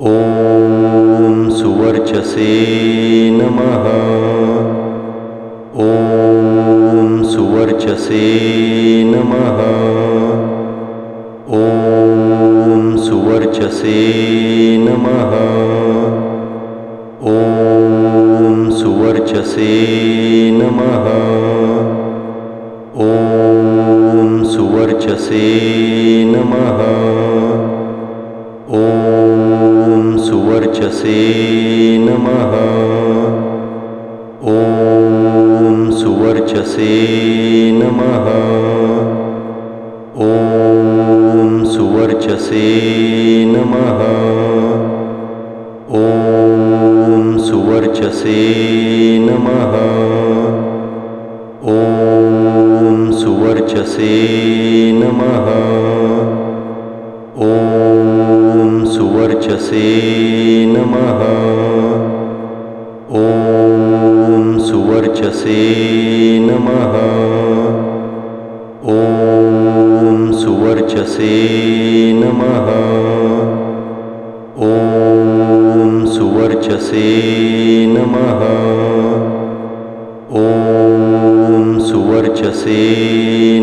ॐ सुवर्चसे नमः। ॐ सुवर्चसे नमः। ॐ सुवर्चसे नमः। ॐ सुवर्चसे नमः। ॐ सुवर्चसे नमः। ॐ सुवर्चसे नमः। ॐ सुवर्चसे नमः। ॐ सुवर्चसे नमः। ॐ सुवर्चसे नमः। ॐ सुवर्चसे सुवर्चसे नमः। ॐ सुवर्चसे नमः। ॐ सुवर्चसे नमः। ॐ सुवर्चसे नमः। ॐ सुवर्चसे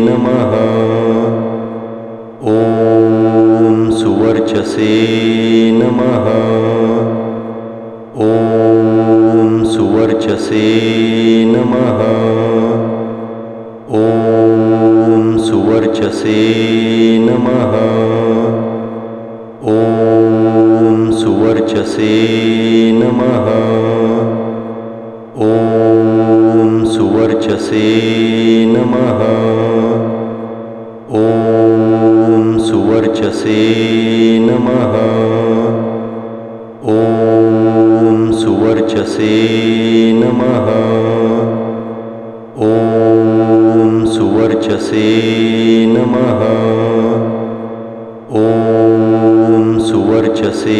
नमः नमः। ॐ सुवर्चसे नमः। ॐ सुवर्चसे नमः। ॐ सुवर्चसे नमः। ॐ सुवर्चसे नमः सुवर्चसे नमः। ॐ सुवर्चसे नमः। ॐ सुवर्चसे नमः। ॐ सुवर्चसे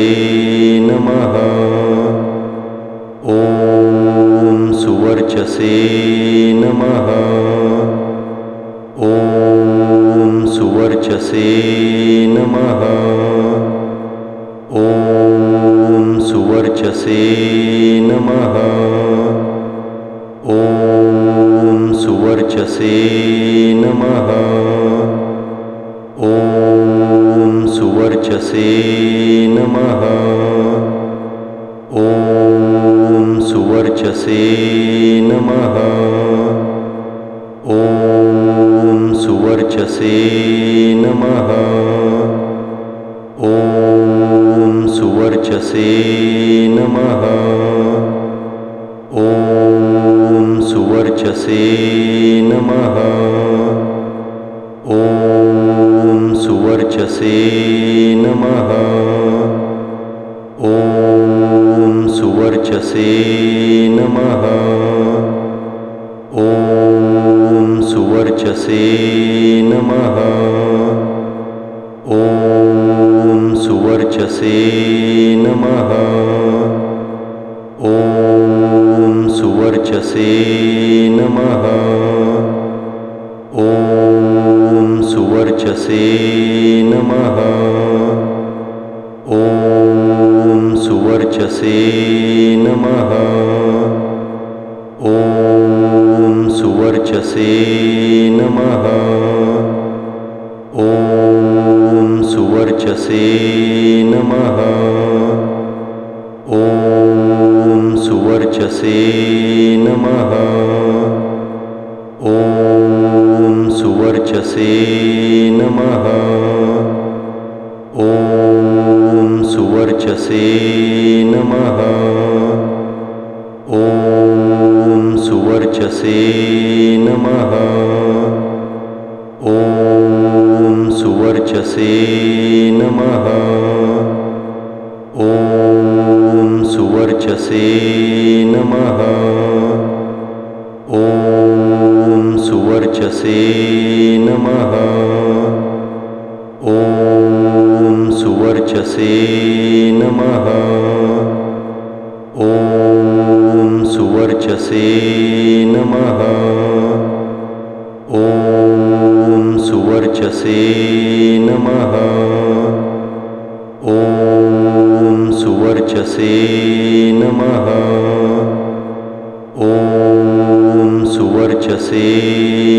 नमः। ॐ सुवर्चसे नमः। ॐ सुवर्चसे नमः। ॐ सुवर्चसे नमः। ॐ सुवर्चसे नमः। ॐ सुवर्चसे नमः। ॐ सुवर्चसे नमः सुवर्चसे नमः। ॐ सुवर्चसे नमः। ॐ सुवर्चसे नमः। ॐ सुवर्चसे नमः। ॐ सुवर्चसे नमः नमः। ॐ सुवर्चसे नमः। ॐ सुवर्चसे नमः। ॐ सुवर्चसे नमः। ॐ सुवर्चसे नमः। ॐ सुवर्चसे नमः। ॐ सुवर्चसे नमः। ॐ सुवर्चसे नमः। ॐ सुवर्चसे नमः सुवर्चसे नमः। ॐ सुवर्चसे नमः। ॐ सुवर्चसे नमः। ॐ सुवर्चसे नमः। ॐ सुवर्चसे नमः। ॐ सुवर्चसे नमः। ॐ सुवर्चसे नमः। ॐ सुवर्चसे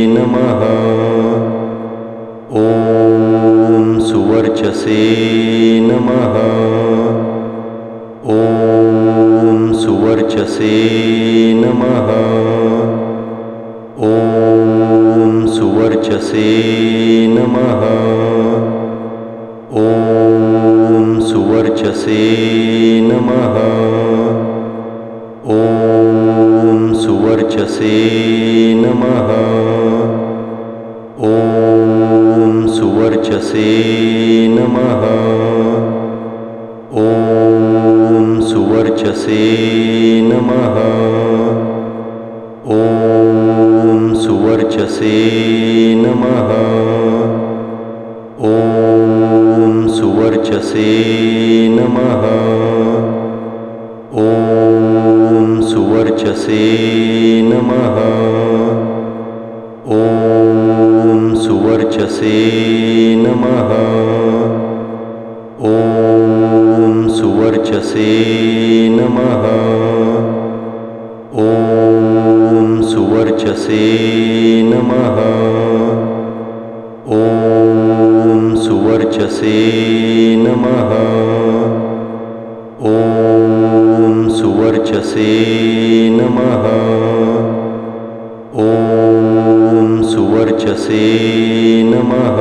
नमः। ॐ सुवर्चसे नमः। ॐ सुवर्चसे नमः। ॐ सुवर्चसे नमः नमः। ॐ सुवर्चसे नमः। ॐ सुवर्चसे नमः। ॐ सुवर्चसे नमः। ॐ सुवर्चसे नमः। ॐ सुवर्चसे नमः। ॐ सुवर्चसे नमः। ॐ सुवर्चसे नमः। ॐ सुवर्चसे नमः। ॐ सुवर्चसे नमः नमः। ॐ सुवर्चसे नमः।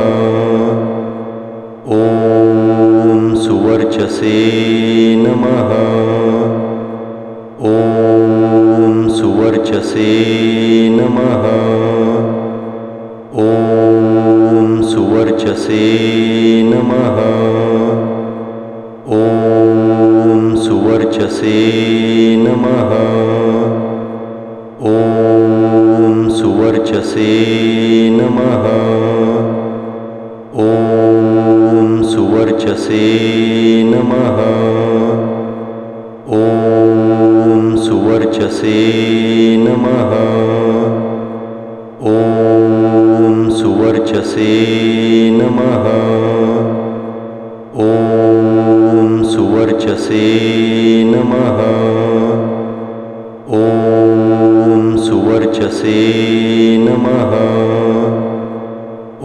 ॐ सुवर्चसे नमः। ॐ सुवर्चसे नमः। ॐ सुवर्चसे नमः। ॐ सुवर्चसे नमः। ॐ सुवर्चसे नमः। ॐ सुवर्चसे नमः। ॐ सुवर्चसे नमः। ॐ सुवर्चसे नमः। ॐ नमः। ॐ सुवर्चसे नमः।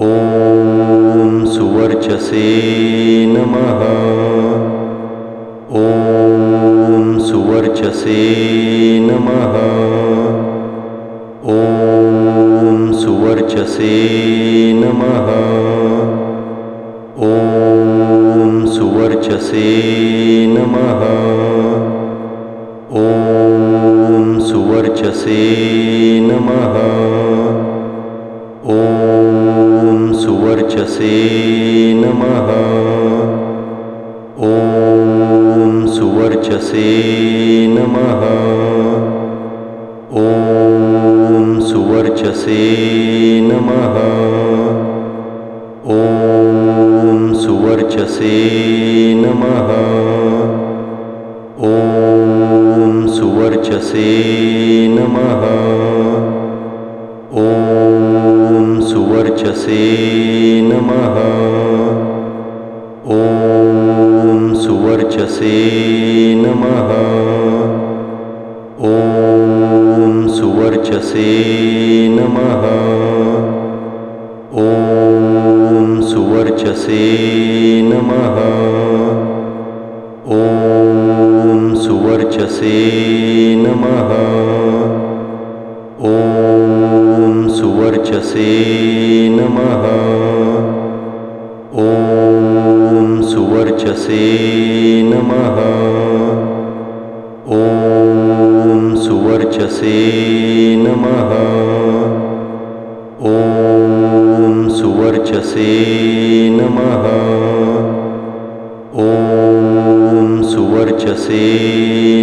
ॐ सुवर्चसे नमः। ॐ सुवर्चसे नमः। ॐ सुवर्चसे नमः सुवर्चसे नमः। ॐ सुवर्चसे नमः। ॐ सुवर्चसे नमः। ॐ सुवर्चसे नमः। ॐ सुवर्चसे नमः। ॐ सुवर्चसे नमः। ॐ सुवर्चसे नमः। ॐ सुवर्चसे नमः। ॐ सुवर्चसे नमः। ॐ सुवर्चसे नमः। ॐ सुवर्चसे नमः। ॐ सुवर्चसे नमः। ॐ सुवर्चसे नमः। ॐ सुवर्चसे नमः। ॐ सुवर्चसे नमः। ॐ सुवर्चसे नमः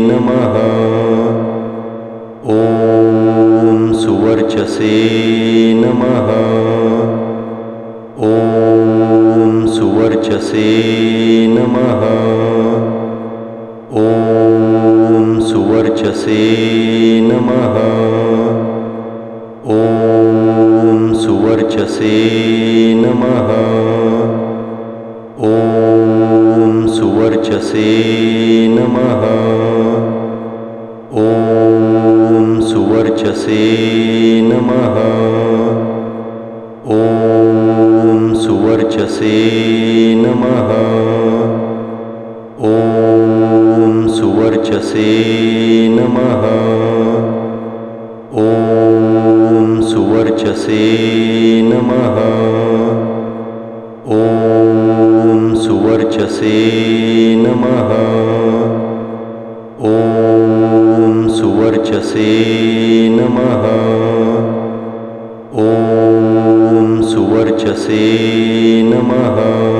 नमः। ॐ सुवर्चसे नमः। ॐ सुवर्चसे नमः। ॐ सुवर्चसे नमः। ॐ सुवर्चसे नमः नमः। ॐ सुवर्चसे नमः। ॐ सुवर्चसे नमः। ॐ सुवर्चसे नमः। ॐ सुवर्चसे नमः सुवर्चसे नमः। ॐ सुवर्चसे नमः। ॐ सुवर्चसे नमः